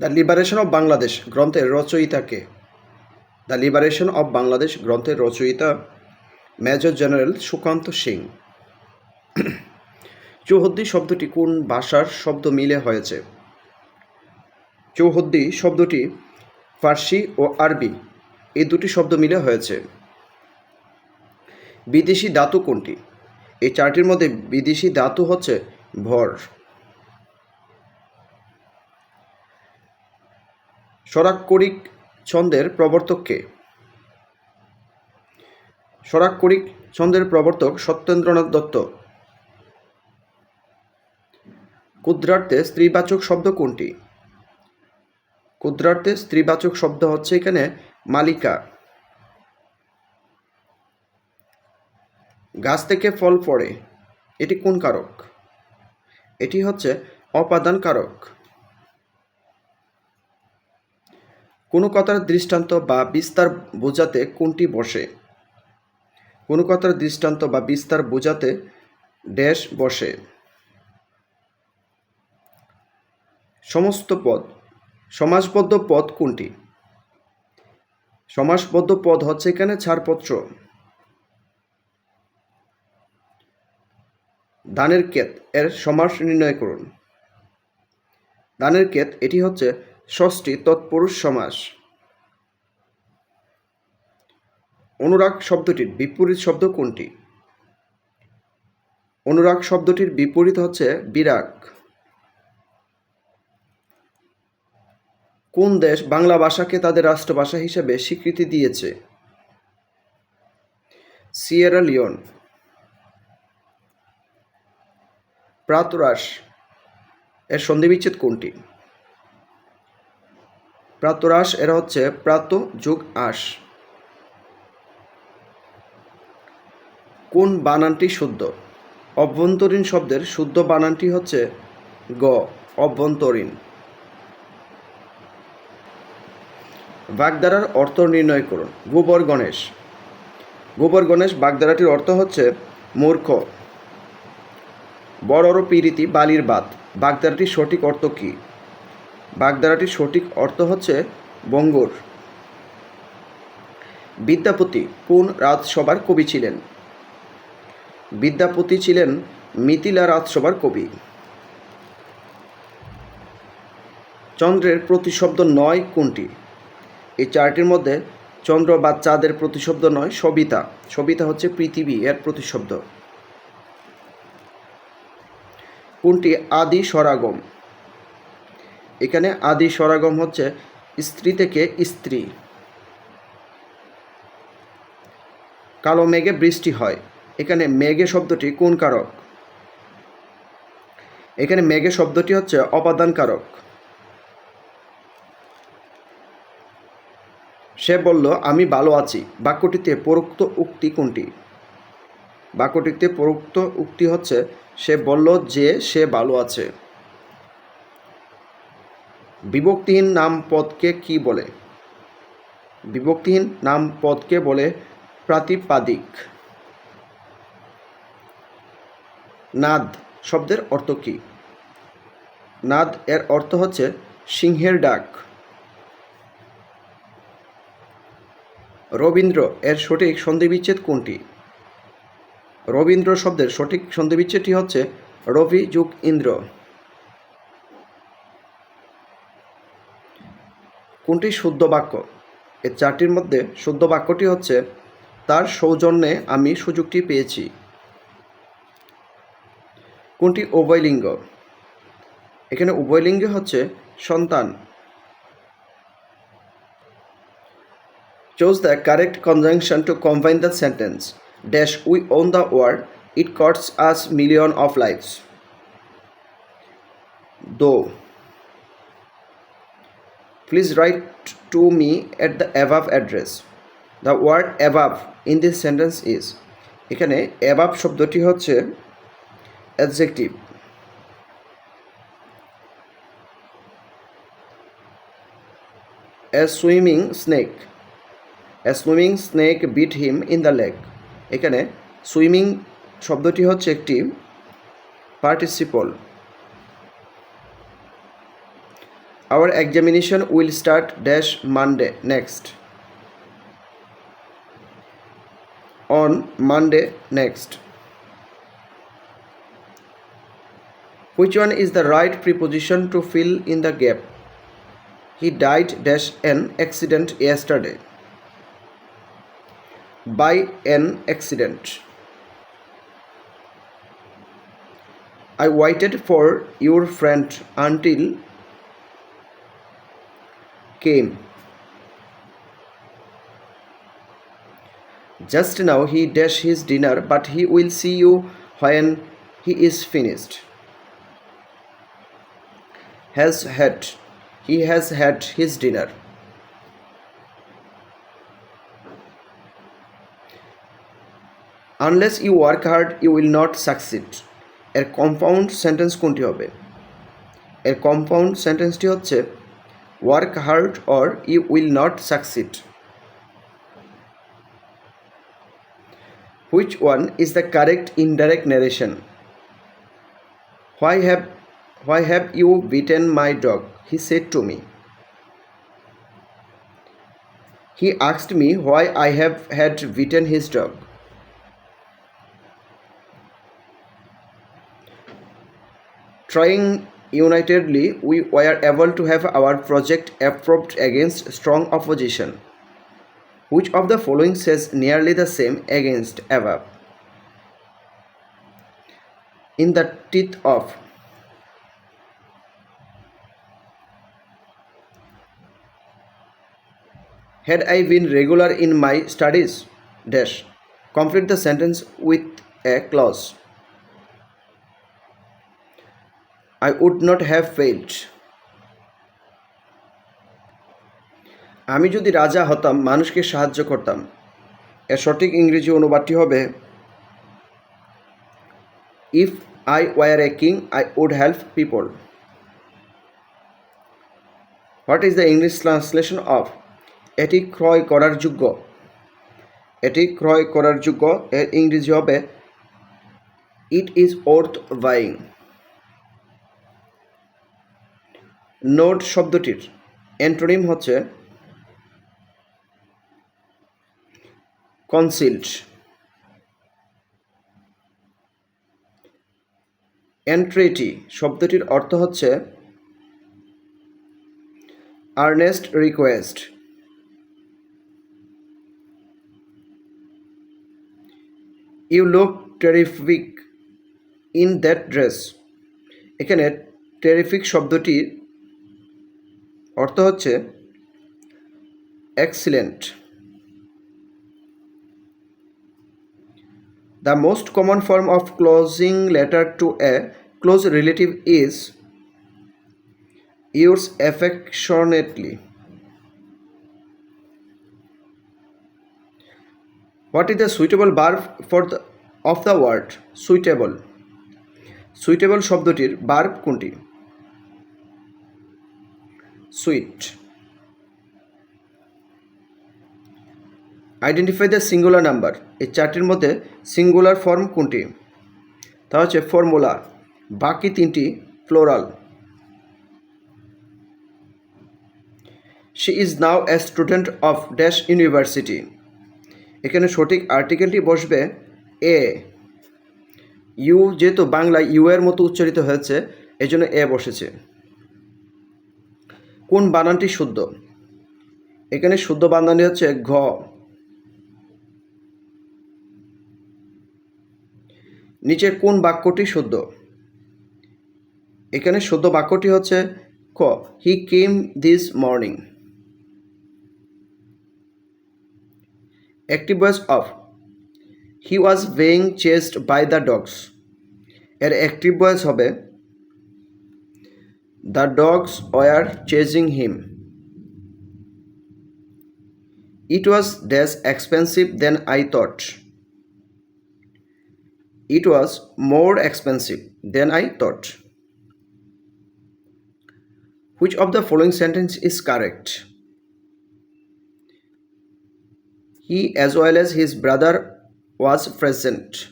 The liberation of Bangladesh গ্রন্থের রচয়িতাকে the liberation of Bangladesh গ্রন্থের রচয়িতা মেজর জেনারেল সুকান্ত সিং চৌহদ্দি শব্দটি কোন ভাষার শব্দ মিলে হয়েছে চৌহদ্দি শব্দটি ফার্সি ও আরবি এই দুটি শব্দ মিলে হয়েছে বিদেশি ধাতু কোনটি এই চারটির মধ্যে বিদেশি ধাতু হচ্ছে ভর সরাক্ষরিক ছন্দের প্রবর্তক কে ছন্দের প্রবর্তক সত্যেন্দ্রনাথ দত্ত ক্ষুদ্রার্থে স্ত্রীবাচক শব্দ কোনটি ক্ষুদ্রার্থে স্ত্রীবাচক শব্দ হচ্ছে এখানে মালিকা গাছ থেকে ফল পড়ে এটি কোন কারক এটি হচ্ছে অপাদান কারক কোনো কথার দৃষ্টান্ত বা বিস্তার বোঝাতে কোনটি বসে কোনো কথার দৃষ্টান্ত বা বিস্তার বোঝাতে ড্যাশ বসে সমস্ত পদ সমাজবদ্ধ পদ কোনটি সমাসবদ্ধ পদ হচ্ছে এখানে ছাড়পত্র দানের কেত এর সমাস নির্ণয় করুন দানের কেত এটি হচ্ছে ষষ্ঠী তৎপুরুষ সমাস অনুরাগ শব্দটির বিপরীত শব্দ কোনটি অনুরাগ শব্দটির বিপরীত হচ্ছে বিরাগ কোন দেশ বাংলা ভাষাকে তাদের রাষ্ট্রভাষা হিসেবে স্বীকৃতি দিয়েছে সিয়েরা লিওন প্রাতরাস এর সন্ধিবিচ্ছেদ কোনটি প্রাতরাস এরা হচ্ছে প্রাত যোগ আস কোন বানানটি শুদ্ধ অভ্যন্তরীণ শব্দের শুদ্ধ বানানটি হচ্ছে গ অভ্যন্তরীণ বাগদারার অর্থ নির্ণয় করুন গোবর গণেশ গোবর গণেশ বাগদারাটির অর্থ হচ্ছে মূর্খ বড় পীড়িতি বালির বাদ বাগদারাটির সঠিক অর্থ কী বাগধারাটির সঠিক অর্থ হচ্ছে বঙ্গর বিদ্যাপতি কোন রাজসভার কবি ছিলেন বিদ্যাপতি ছিলেন মিথিলা রাজসভার কবি চন্দ্রের প্রতিশব্দ নয় কোনটি এই চারটির মধ্যে চন্দ্র বা চাঁদের প্রতিশব্দ নয় সবিতা সবিতা হচ্ছে পৃথিবী এর প্রতিশব্দ কোনটি আদি সরাগম এখানে আদি সরাগম হচ্ছে স্ত্রী থেকে স্ত্রী কালো মেঘে বৃষ্টি হয় এখানে মেঘে শব্দটি কোন কারক এখানে মেঘে শব্দটি হচ্ছে অপাদান কারক সে বলল আমি ভালো আছি বাক্যটিতে পরোক্ত উক্তি কোনটি বাক্যটিতে পরোক্ত উক্তি হচ্ছে সে বলল যে সে ভালো আছে বিভক্তিহীন নাম পদকে কি বলে বিভক্তিহীন নাম পদকে বলে প্রাতিপাদিক নাদ শব্দের অর্থ কী নাদ এর অর্থ হচ্ছে সিংহের ডাক রবীন্দ্র এর সঠিক সন্ধিবিচ্ছেদ কোনটি রবীন্দ্র শব্দের সঠিক সন্ধিবিচ্ছেদটি হচ্ছে রবি যুগ ইন্দ্র কোনটি শুদ্ধ বাক্য এর চারটির মধ্যে শুদ্ধ বাক্যটি হচ্ছে তার সৌজন্যে আমি সুযোগটি পেয়েছি কোনটি উভয়লিঙ্গ এখানে উভয়লিঙ্গ হচ্ছে সন্তান choose the correct conjunction to combine the sentence dash we won the world it costs us million of lifes though please write to me at the above address the word above in this sentence is এখানে অ্যাবাব শব্দটি হচ্ছে adjective a swimming snake a swimming snake bit him in the lake এখানে swimming শব্দটি হচ্ছে একটি participle our examination will start dash monday next on monday next which one is the right preposition to fill in the gap he died dash an accident yesterday by an accident i waited for your friend until came. Just now he dashed his dinner, but he will see you when he is finished. Has had he has had his dinner. unless you work hard you will not succeed এর compound sentence কোনটি হবে এর compound সেন্টেন্সটি হচ্ছে Work hard or you will not succeed. Which one is the correct indirect narration? Why have you beaten my dog? He said to me. He asked me why I had beaten his dog. Trying unitedly we were able to have our project approved against strong opposition. Which of the following says nearly the same against above? In the teeth of Had I been regular in my studies? Dash. Complete the sentence with a clause. I would not have failed. আমি যদি রাজা হতাম মানুষকে সাহায্য করতাম এর সঠিক ইংরেজি অনুবাদটি হবে if I were a king I would help people what is the English translation of এটি ক্রয় করার যোগ্য এটি ক্রয় করার যোগ্য এর ইংরেজি হবে it is worth buying node শব্দটির অ্যান্টোনিম হচ্ছে কনসিল্ড অ্যান্ট্রেটি শব্দটির অর্থ হচ্ছে earnest request you look terrific in that dress এখানে টেরিফিক শব্দটির অর্থ হচ্ছে excellent the most common form of closing letter to a close relative is yours affectionately what is the suitable verb for the of the word suitable suitable শব্দটির verb কোনটি suit identify the singular number এই চারটির মধ্যে singular form কোনটি তা হচ্ছে formula বাকি তিনটি floral she is now a student of dash university এখানে সঠিক আর্টিকেলটি বসবে এ ইউ যেহেতু বাংলায় ইউ এর মতো উচ্চারিত হয়েছে এই জন্য এ বসেছে কোন বানানটি শুদ্ধ এখানে শুদ্ধ বানানটি হচ্ছে ঘ নিচের কোন বাক্যটি শুদ্ধ এখানে শুদ্ধ বাক্যটি হচ্ছে ক he came this morning active voice of he was being chased by the dogs এর অ্যাক্টিভ ভয়েস হবে The dogs were chasing him. It was less expensive than I thought. It was more expensive than I thought. Which of the following sentence is correct? He as well as his brother was present.